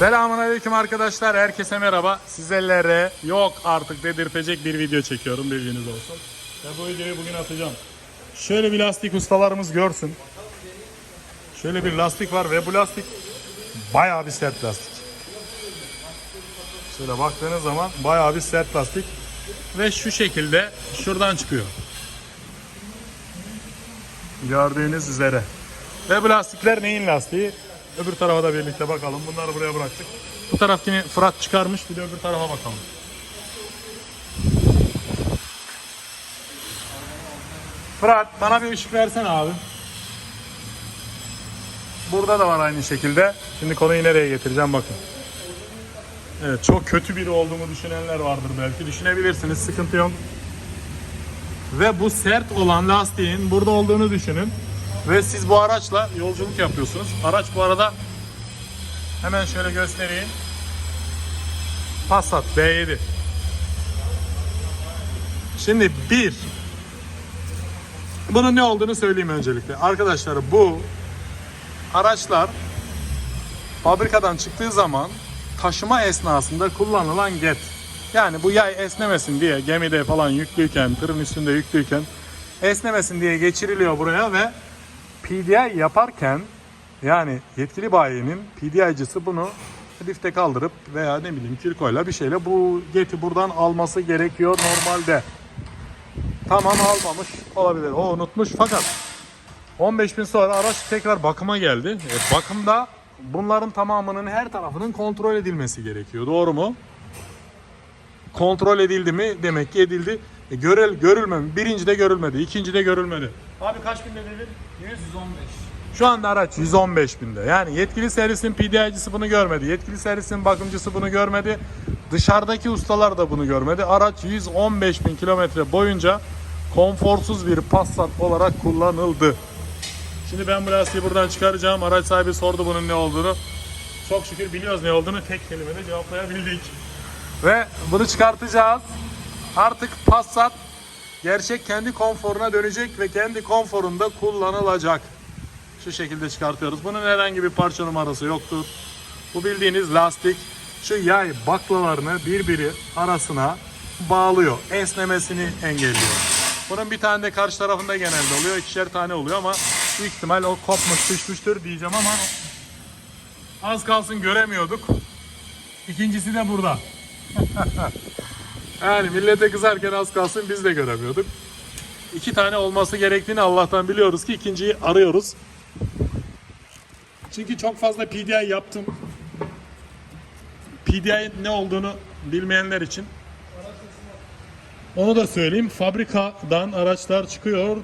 Selamünaleyküm arkadaşlar. Herkese merhaba. Sizlere yok artık dedirtecek bir video çekiyorum. Bilginiz olsun. Ve bu videoyu bugün atacağım. Şöyle bir lastik ustalarımız görsün. Şöyle bir lastik var ve bu lastik bayağı bir sert lastik. Şöyle baktığınız zaman bayağı bir sert lastik. Ve şu şekilde şuradan çıkıyor. Gördüğünüz üzere. Ve bu lastikler neyin lastiği? Öbür tarafa da birlikte bakalım. Bunları buraya bıraktık. Bu tarafkini Fırat çıkarmış. Bir de öbür tarafa bakalım. Fırat bana bir ışık versene abi. Burada da var aynı şekilde. Şimdi konuyu nereye getireceğim bakın. Evet çok kötü biri olduğumu düşünenler vardır belki. Düşünebilirsiniz sıkıntı yok. Ve bu sert olan lastiğin burada olduğunu düşünün. Ve siz bu araçla yolculuk yapıyorsunuz. Araç bu arada hemen şöyle göstereyim. Passat B7. Şimdi bir bunun ne olduğunu söyleyeyim öncelikle. Arkadaşlar bu araçlar fabrikadan çıktığı zaman taşıma esnasında kullanılan get. Yani bu yay esnemesin diye gemide falan yüklüyken, tırın üstünde yüklüyken esnemesin diye geçiriliyor buraya ve PDI yaparken yani yetkili bayinin PDI'cısı bunu lifte kaldırıp veya ne bileyim kirkoyla bir şeyle bu geti buradan alması gerekiyor normalde. Tamam almamış olabilir. O unutmuş fakat 15 bin sonra araç tekrar bakıma geldi. E, bakımda bunların tamamının her tarafının kontrol edilmesi gerekiyor. Doğru mu? Kontrol edildi mi? Demek ki edildi. E, görül, görülme mi? Birinci de görülmedi. ikinci de görülmedi. Abi kaç binde dedin? 115. Şu anda araç 115 binde. Yani yetkili servisin PDI'cisi bunu görmedi. Yetkili servisin bakımcısı bunu görmedi. Dışarıdaki ustalar da bunu görmedi. Araç 115 bin kilometre boyunca konforsuz bir Passat olarak kullanıldı. Şimdi ben bu lastiği buradan çıkaracağım. Araç sahibi sordu bunun ne olduğunu. Çok şükür biliyoruz ne olduğunu. Tek kelimede cevaplayabildik. Ve bunu çıkartacağız. Artık Passat gerçek kendi konforuna dönecek ve kendi konforunda kullanılacak. Şu şekilde çıkartıyoruz. Bunun herhangi bir parça numarası yoktur. Bu bildiğiniz lastik şu yay baklalarını birbiri arasına bağlıyor. Esnemesini engelliyor. Bunun bir tane de karşı tarafında genelde oluyor. İkişer tane oluyor ama büyük ihtimal o kopmuş düşmüştür diyeceğim ama az kalsın göremiyorduk. İkincisi de burada. yani millete kızarken az kalsın biz de göremiyorduk. İki tane olması gerektiğini Allah'tan biliyoruz ki ikinciyi arıyoruz. Çünkü çok fazla PDI yaptım. PDI ne olduğunu bilmeyenler için onu da söyleyeyim. Fabrikadan araçlar çıkıyor.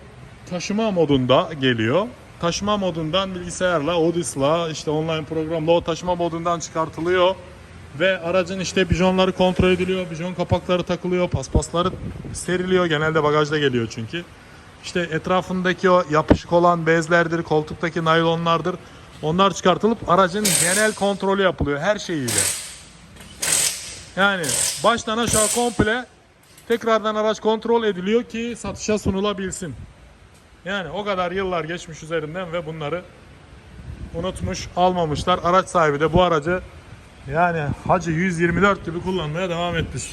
Taşıma modunda geliyor. Taşıma modundan bilgisayarla, Odis'la, işte online programla o taşıma modundan çıkartılıyor. Ve aracın işte bijonları kontrol ediliyor. Bijon kapakları takılıyor. Paspasları seriliyor. Genelde bagajda geliyor çünkü. İşte etrafındaki o yapışık olan bezlerdir, koltuktaki naylonlardır. Onlar çıkartılıp aracın genel kontrolü yapılıyor her şeyiyle. Yani baştan aşağı komple tekrardan araç kontrol ediliyor ki satışa sunulabilsin. Yani o kadar yıllar geçmiş üzerinden ve bunları unutmuş, almamışlar. Araç sahibi de bu aracı yani Hacı 124 gibi kullanmaya devam etmiş.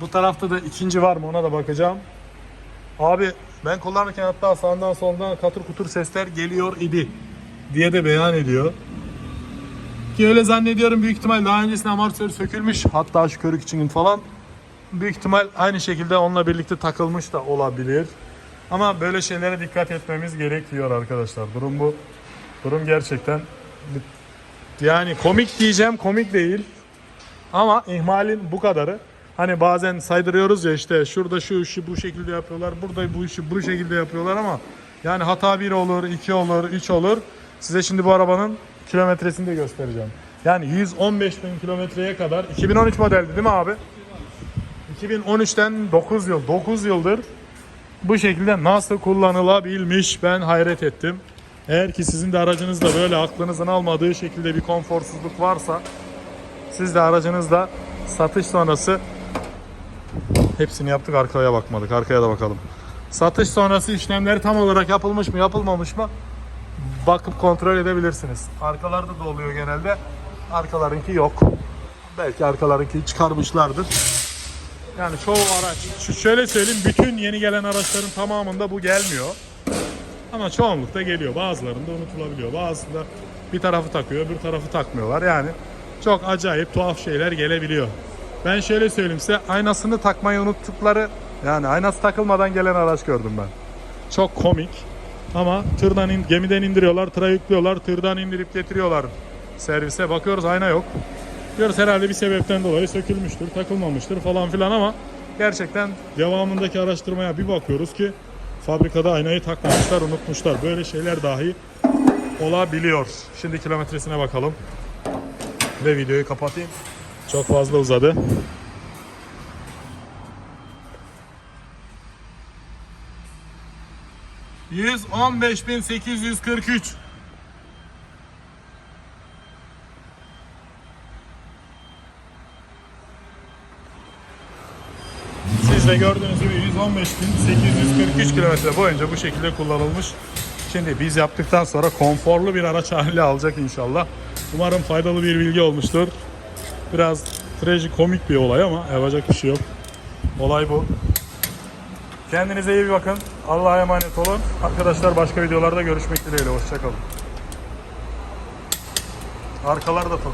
Bu tarafta da ikinci var mı ona da bakacağım. Abi ben kullanırken hatta sağdan soldan katır kutur sesler geliyor idi diye de beyan ediyor. Ki öyle zannediyorum büyük ihtimal daha öncesinde amortisör sökülmüş. Hatta şu körük için falan. Büyük ihtimal aynı şekilde onunla birlikte takılmış da olabilir. Ama böyle şeylere dikkat etmemiz gerekiyor arkadaşlar. Durum bu. Durum gerçekten yani komik diyeceğim komik değil. Ama ihmalin bu kadarı. Hani bazen saydırıyoruz ya işte şurada şu işi bu şekilde yapıyorlar. Burada bu işi bu şekilde yapıyorlar ama yani hata bir olur, iki olur, üç olur. Size şimdi bu arabanın kilometresini de göstereceğim. Yani 115 bin kilometreye kadar 2013 modeldi değil mi abi? 2013'ten 9 yıl, 9 yıldır bu şekilde nasıl kullanılabilmiş ben hayret ettim. Eğer ki sizin de aracınızda böyle aklınızın almadığı şekilde bir konforsuzluk varsa siz de aracınızda satış sonrası hepsini yaptık arkaya bakmadık. Arkaya da bakalım. Satış sonrası işlemleri tam olarak yapılmış mı yapılmamış mı bakıp kontrol edebilirsiniz. Arkalarda da oluyor genelde. Arkalarınki yok. Belki arkalarınki çıkarmışlardır. Yani çoğu araç, şöyle söyleyeyim bütün yeni gelen araçların tamamında bu gelmiyor. Ama çoğunlukta geliyor. Bazılarında unutulabiliyor. Bazısında bir tarafı takıyor, bir tarafı takmıyorlar. Yani çok acayip tuhaf şeyler gelebiliyor. Ben şöyle söyleyeyim size aynasını takmayı unuttukları yani aynası takılmadan gelen araç gördüm ben. Çok komik. Ama tırdan in- gemiden indiriyorlar, tıra yüklüyorlar, tırdan indirip getiriyorlar servise. Bakıyoruz ayna yok. Diyoruz herhalde bir sebepten dolayı sökülmüştür, takılmamıştır falan filan ama gerçekten devamındaki araştırmaya bir bakıyoruz ki fabrikada aynayı takmamışlar, unutmuşlar. Böyle şeyler dahi olabiliyor. Şimdi kilometresine bakalım. Ve videoyu kapatayım. Çok fazla uzadı. ...115.843. Siz de gördüğünüz gibi 115.843 kilometre boyunca bu şekilde kullanılmış. Şimdi biz yaptıktan sonra konforlu bir araç haline alacak inşallah. Umarım faydalı bir bilgi olmuştur. Biraz trajikomik bir olay ama yapacak bir şey yok. Olay bu. Kendinize iyi bakın. Allah'a emanet olun. Arkadaşlar başka videolarda görüşmek dileğiyle. Hoşçakalın. Arkalar da top.